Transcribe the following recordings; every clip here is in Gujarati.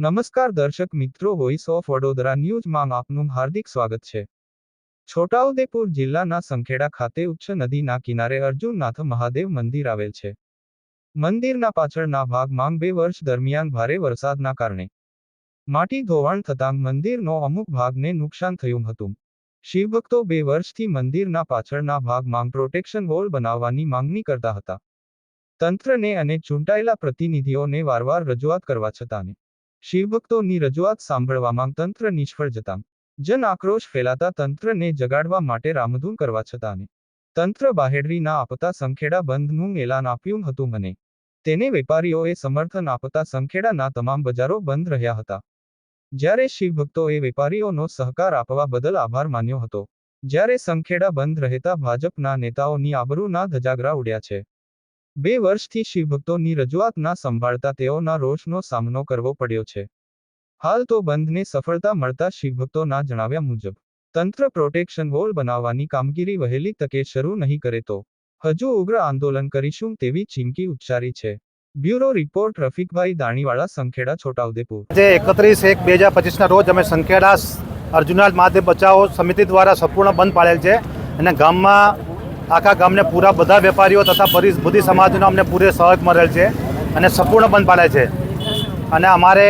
નમસ્કાર દર્શક મિત્રો વોઇસ ઓફ વડોદરા ન્યૂઝમાં આપનું હાર્દિક સ્વાગત છે. છોટાઉદેપુર જિલ્લાના સંખેડા ખાતે ઉચ્ચ નદીના કિનારે અર્જુનનાથ મહાદેવ મંદિર આવેલ છે. મંદિરના પાછળના ભાગમાં બે વર્ષ દરમિયાન ભારે વરસાદના કારણે. માટી ધોવાણ થતાં મંદિરનો અમુક ભાગને નુકસાન થયું હતું. શિવભક્તો બે વર્ષથી મંદિરના પાછળના ભાગમાં પ્રોટેક્શન વોલ બનાવવાની માંગણી કરતા હતા. તંત્રને અને ચૂંટાયેલા પ્રતિનિધિઓને વારવાર રજૂઆત કરવા છતાં શિવભક્તોની રજૂઆત સાંભળવામાં તંત્ર નિષ્ફળ જતાં. જન આક્રોશ ફેલાતા તંત્રને જગાડવા માટે રામધૂન કરવા છતાં તંત્ર બાહેડરી આપતા સંખેડા બંધનું એલાન આપ્યું હતું મને. તેને વેપારીઓએ સમર્થન આપતા સંખેડાના તમામ બજારો બંધ રહ્યા હતા. જ્યારે શિવભક્તોએ વેપારીઓનો સહકાર આપવા બદલ આભાર માન્યો હતો. જ્યારે સંખેડા બંધ રહેતા ભાજપના નેતાઓની આબરૂના ધજાગરા ઉડ્યા છે. બે વર્ષથી શિવભક્તોની રજૂઆત ના સંભાળતા તેઓના રોષનો સામનો કરવો પડ્યો છે. હાલ તો બંધને સફળતા મળતા શિવભક્તોના જણાવ્યા મુજબ, તંત્ર પ્રોટેક્શન વોલ બનાવવાની કામગીરી વહેલી તકે શરૂ નહીં કરે તો, હજુ ઉગ્ર આંદોલન કરીશું તેવી ચીમકી ઉચ્ચારી છે. Bureau report Rafikbhai Daniwala, Sankheda, Chhota Udepur. જે એકત્રીસ એક બે હજાર પચીસના રોજ અમે સંખેડા અર્જુનાથ મહાદેવ બચાવો સમિતિ દ્વારા સંપૂર્ણ બંધ પાડેલ છે અને ગામમાં આખા ગામને પૂરા બધા વેપારીઓ તથા બુદ્ધિ સમાજનો અમને પૂરે સહયોગ મળેલ છે અને સંપૂર્ણ બંધ પાડે છે. અને અમારે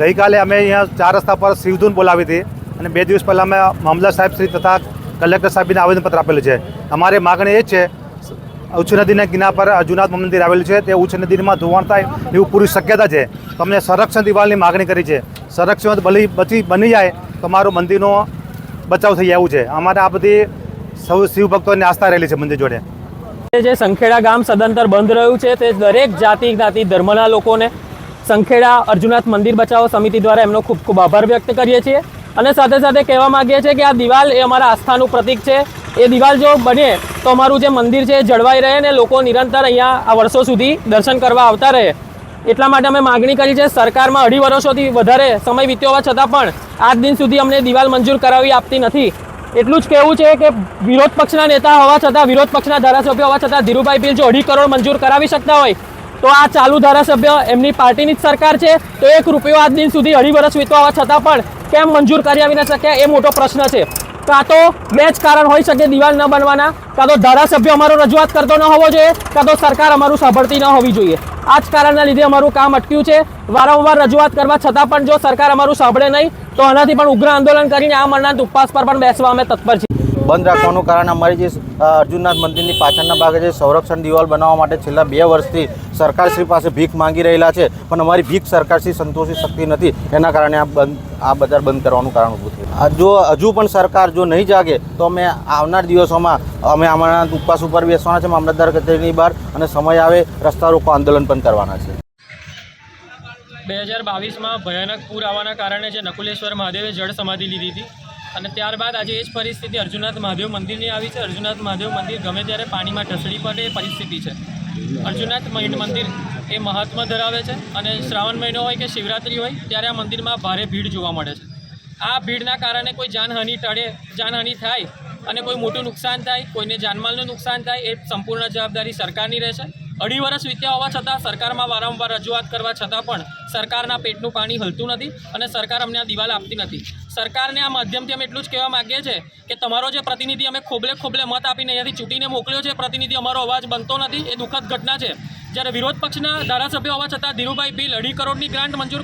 ગઈકાલે અમે અહીંયા ચાર રસ્તા પર શિવધૂન બોલાવી હતી અને બે દિવસ પહેલાં અમે મામલા સાહેબ શ્રી તથા કલેક્ટર સાહેબને આવેદનપત્ર આપેલું છે. અમારી માગણી એ છે, ઉચ્ચ નદીના કિનારા પર અજુનાથ મંદિર આવેલું છે, તે ઉચ્ચ નદીમાં ધોવાણ થાય એવું પૂરી શક્યતા છે. તો અમને સંરક્ષણ દિવાલની માગણી કરી છે. સંરક્ષણ બલી બચી બની જાય તો મારું મંદિરનો બચાવ થઈ જાય એવું છે. અમારે આ બધી સૌ શિવ ભક્તોની આસ્થા રહેલી છે મંદિર જોડે. જે સંખેડા ગામ સદંતર બંધ રહ્યું છે તે દરેક જાતિ, જ્ઞાતિ, ધર્મના લોકોને સંખેડા અર્જુનાથ મંદિર બચાવો સમિતિ દ્વારા એમનો ખૂબ ખૂબ આભાર વ્યક્ત કરીએ છીએ. અને સાથે સાથે કહેવા માગીએ છીએ કે આ દિવાલ એ અમારા આસ્થાનું પ્રતીક છે. એ દિવાલ જો બને તો અમારું જે મંદિર છે એ જળવાઈ રહે ને લોકો નિરંતર અહીંયા આ વર્ષો સુધી દર્શન કરવા આવતા રહે. એટલા માટે અમે માગણી કરી છે સરકારમાં અઢી વર્ષોથી વધારે સમય વીત્યો હોવા છતાં પણ આજ દિન સુધી અમને દિવાલ મંજૂર કરાવી આપતી નથી. એટલું જ કહેવું છે કે વિરોધ પક્ષના નેતા હોવા છતાં, વિરોધ પક્ષના ધારાસભ્ય હોવા છતાં ધીરુભાઈ બિલ જો અઢી કરોડ મંજૂર કરાવી શકતા હોય. તો આ ચાલુ ધારાસભ્ય એમની પાર્ટીની જ સરકાર છે. તો એક રૂપિયો આજ દિન સુધી અઢી વર્ષ વીતવા છતાં પણ કેમ મંજૂર કરી આવી ન શક્યા એ મોટો પ્રશ્ન છે. કાં તો બે જ કારણ હોઈ શકે દિવાલ ન બનવાના. કાં તો ધારાસભ્ય અમારો રજૂઆત કરતો ન હોવો જોઈએ, કાં તો સરકાર અમારું સાંભળતી ન હોવી જોઈએ. આ જ કારણના લીધે અમારું કામ અટક્યું છે. વારંવાર રજૂઆત કરવા છતાં પણ જો સરકાર અમારું સાંભળે નહીં તો આનાથી પણ ઉગ્ર આંદોલન કરીને આ અમરનાથ ઉપવાસ પર પણ બેસવા અમે તત્પર છીએ. બંધ રાખવાનું કારણ અમારી જે અર્જુનનાથ મંદિરની પાછળના ભાગે જે સંરક્ષણ દિવાલ બનાવવા માટે છેલ્લા બે વર્ષથી સરકારશ્રી પાસે ભીખ માંગી રહેલા છે, પણ અમારી ભીખ સરકારશ્રી સંતોષી શકતી નથી. એના કારણે આ બંધ, આ બજાર બંધ કરવાનું કારણ ઊભું થયું. જો, હજુ પણ સરકાર જો નહીં જાગે, તો અમે આવનાર દિવસોમાં અમે અમારા ઉપવાસ ઉપર બેસવાના છે મામલતદાર કચેરીની બહાર, અને સમય આવે રસ્તા રોકો આંદોલન પણ કરવાના છે. બે હજાર બાવીસમાં ભયાનક પૂર આવવાના કારણે જે નકુલેશ્વર મહાદેવે જળ સમાધિ લીધી હતી. અને ત્યારબાદ આજે એ જ પરિસ્થિતિ અર્જુનાથ મહાદેવ મંદિરની આવી છે. અર્જુનાથ મહાદેવ મંદિર ગમે ત્યારે પાણીમાં ઢસડી પડે એ પરિસ્થિતિ છે. અર્જુનાથ મંદિર એ મહાત્મા ધરાવે છે અને શ્રાવણ મહિનો હોય કે શિવરાત્રિ હોય ત્યારે આ મંદિરમાં ભારે ભીડ જોવા મળે છે. આ ભીડના કારણે કોઈ જાનહાનિ ટળે, જાનહાનિ થાય અને કોઈ મોટું નુકસાન થાય, કોઈને જાનમાલનું નુકસાન થાય એ સંપૂર્ણ જવાબદારી સરકારની રહેશે. અઢી વર્ષ વીત્યા હોવા છતાં સરકારમાં વારંવાર રજૂઆત કરવા છતાં પણ સરકારના પેટનું પાણી હલતું નથી અને સરકાર અમને આ દિવાલ આપતી નથી. સરકારને આ માધ્યમથી અમે એટલું જ કહેવા માગીએ છીએ કે તમારો જે પ્રતિનિધિ અમે ખોબલે ખોબલે મત આપીને અહીંયાથી ચૂંટીને મોકલ્યો છે, પ્રતિનિધિ અમારો અવાજ બનતો નથી, એ દુઃખદ ઘટના છે. જ્યારે વિરોધ પક્ષના ધારાસભ્ય હોવા છતાં ધીરુભાઈ બિલ અઢી કરોડની ગ્રાન્ટ મંજૂર